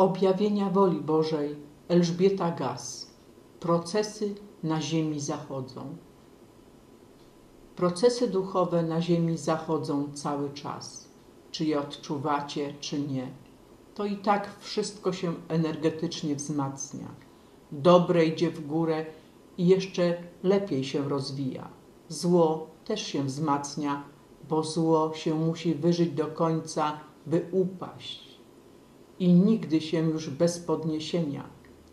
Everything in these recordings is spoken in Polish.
Objawienia woli Bożej Elżbieta Gaz. Procesy na ziemi zachodzą. Procesy duchowe na ziemi zachodzą cały czas. Czy je odczuwacie, czy nie. To i tak wszystko się energetycznie wzmacnia. Dobre idzie w górę i jeszcze lepiej się rozwija. Zło też się wzmacnia, bo zło się musi wyżyć do końca, by upaść. I nigdy się już bez podniesienia.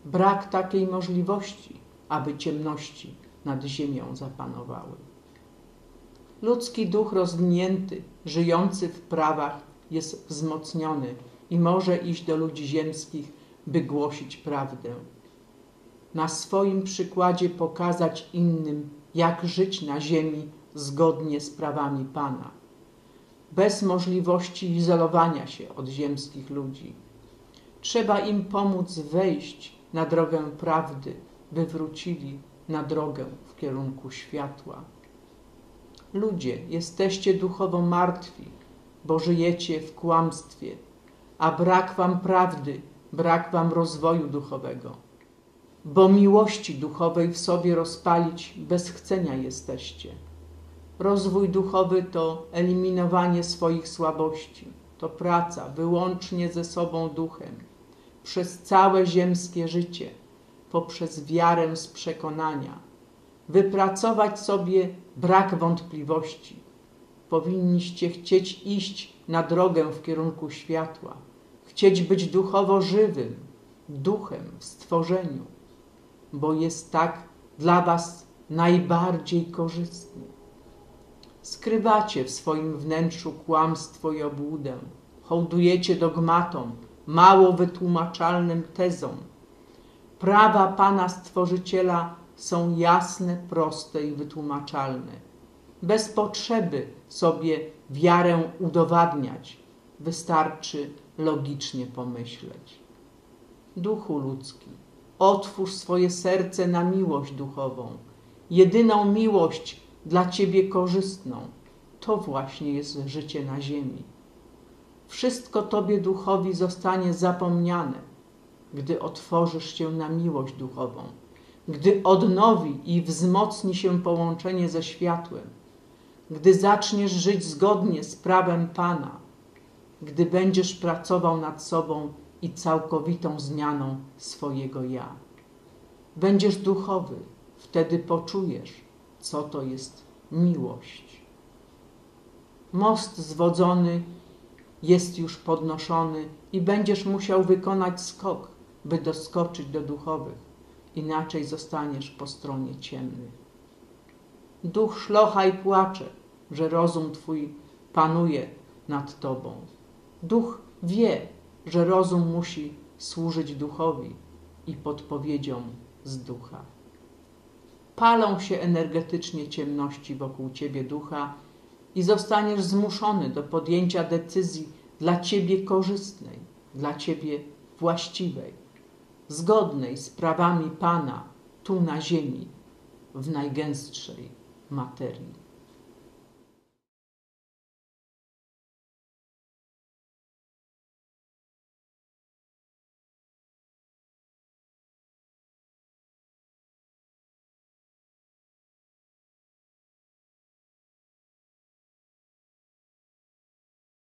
Brak takiej możliwości, aby ciemności nad ziemią zapanowały. Ludzki duch rozwinięty, żyjący w prawach, jest wzmocniony i może iść do ludzi ziemskich, by głosić prawdę. Na swoim przykładzie pokazać innym, jak żyć na ziemi zgodnie z prawami Pana, bez możliwości izolowania się od ziemskich ludzi. Trzeba im pomóc wejść na drogę prawdy, by wrócili na drogę w kierunku światła. Ludzie, jesteście duchowo martwi, bo żyjecie w kłamstwie, a brak wam prawdy, brak wam rozwoju duchowego. Bo miłości duchowej w sobie rozpalić bez chcenia jesteście. Rozwój duchowy to eliminowanie swoich słabości, to praca wyłącznie ze sobą duchem, przez całe ziemskie życie, poprzez wiarę z przekonania, wypracować sobie brak wątpliwości. Powinniście chcieć iść na drogę w kierunku światła, chcieć być duchowo żywym, duchem w stworzeniu, bo jest tak dla Was najbardziej korzystny. Skrywacie w swoim wnętrzu kłamstwo i obłudę, hołdujecie dogmatom, mało wytłumaczalnym tezom. Prawa Pana Stworzyciela są jasne, proste i wytłumaczalne. Bez potrzeby sobie wiarę udowadniać, wystarczy logicznie pomyśleć. Duchu ludzki, otwórz swoje serce na miłość duchową, jedyną miłość dla Ciebie korzystną. To właśnie jest życie na ziemi. Wszystko Tobie duchowi zostanie zapomniane, gdy otworzysz się na miłość duchową gdy odnowi i wzmocni się połączenie ze światłem, gdy zaczniesz żyć zgodnie z prawem Pana, gdy będziesz pracował nad sobą i całkowitą zmianą swojego ja. Będziesz duchowy, wtedy poczujesz, co to jest miłość. Most zwodzony jest już podnoszony i będziesz musiał wykonać skok, by doskoczyć do duchowych inaczej zostaniesz po stronie ciemnych. Duch szlocha i płacze, że rozum twój panuje nad tobą. Duch wie, że rozum musi służyć duchowi i podpowiedziom z ducha. Palą się energetycznie ciemności wokół ciebie ducha i zostaniesz zmuszony do podjęcia decyzji dla ciebie korzystnej, dla ciebie właściwej zgodnej z prawami Pana tu na ziemi, w najgęstszej materii.